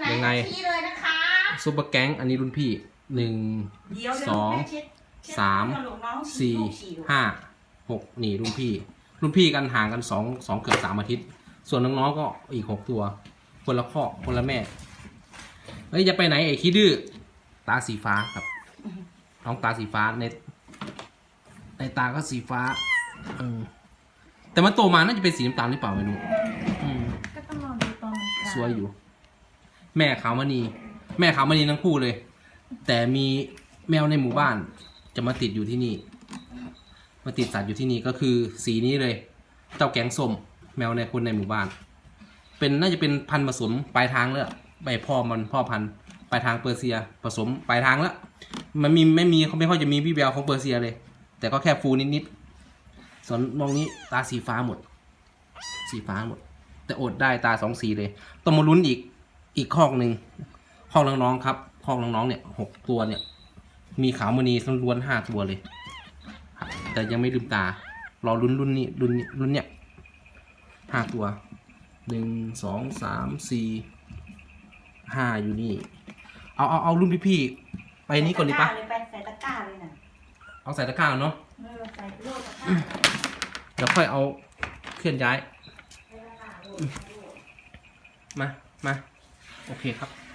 ไหนยังไง ชี้เลยนะคะซุปเปอร์แก๊งอันนี้รุ่นพี่หนึ่ง เดี๋ยวสองเดี๋ยวแม่เช็ดเช็ดสามให้ลูกน้องสี่ลูกฉี่ดูห้าหกนี่รุ่นพี่ รุ่นพี่กันห่างกันสองสองเกือบสามอาทิตย์ ส่วนน้องๆก็อีกหกตัว คนละข้อคนละแม่เฮ้ยจะไปไหนไอ้ขี้ดื้อตาสีฟ้าครับน้องตาสีฟ้าในในตาก็สีฟ้าเออแต่มันโตมาน่าจะเป็นสีน้ำตาลหรือเปล่าไม่รู้อืมก็ต้องรอดูตอนมันคลาสวยอยู่ แม่ขาวมณีแม่ขาวมณีทั้งคู่เลย แต่มีแมวในหมู่บ้าน จะมาติดอยู่ที่นี่ มาติดสัตว์อยู่ที่นี่ก็คือสีนี้เลย เจ้าแกงส้มแมวในคนในหมู่บ้าน เป็นน่าจะเป็นพันธุ์ผสมปลายทางแล้วใบพ่อมันพ่อพันธุ์ปลายทางเปอร์เซียผสมปลายทางแล้วมันมีไม่มีเขาไม่ค่อยจะมีพี่แววของเปอร์เซียเลย แต่ก็แค่ฟูนิดๆส่วนมองนี้ตาสีฟ้าหมด สีฟ้าหมด แต่อดได้ตาสองสีเลยต้องมาลุ้นอีก อีกคอกหนึ่งคอกน้องๆครับคอกน้องๆเนี่ยหกตัวเนี่ย มีขาวมณีล้วนห้าตัวเลยครับแต่ยังไม่ลืมตารอลุ้นรุ่นนี้รุ่นนี้รุ่นเนี้ยห้าตัวหนึ่งสองสามสี่ห้าอยู่นี่ เอาเอาเอารุ่นพี่ๆไปนี้ก่อนดีปะใส่ตร้าเลยไปใส่ตะกร้าเลยน่ะเอาใส่ตะกร้าก่อนเนาะเออใส่โลดตะกร้าเดี๋ยวค่อยเอาเคลื่อนย้าย มา มา โอเคครับ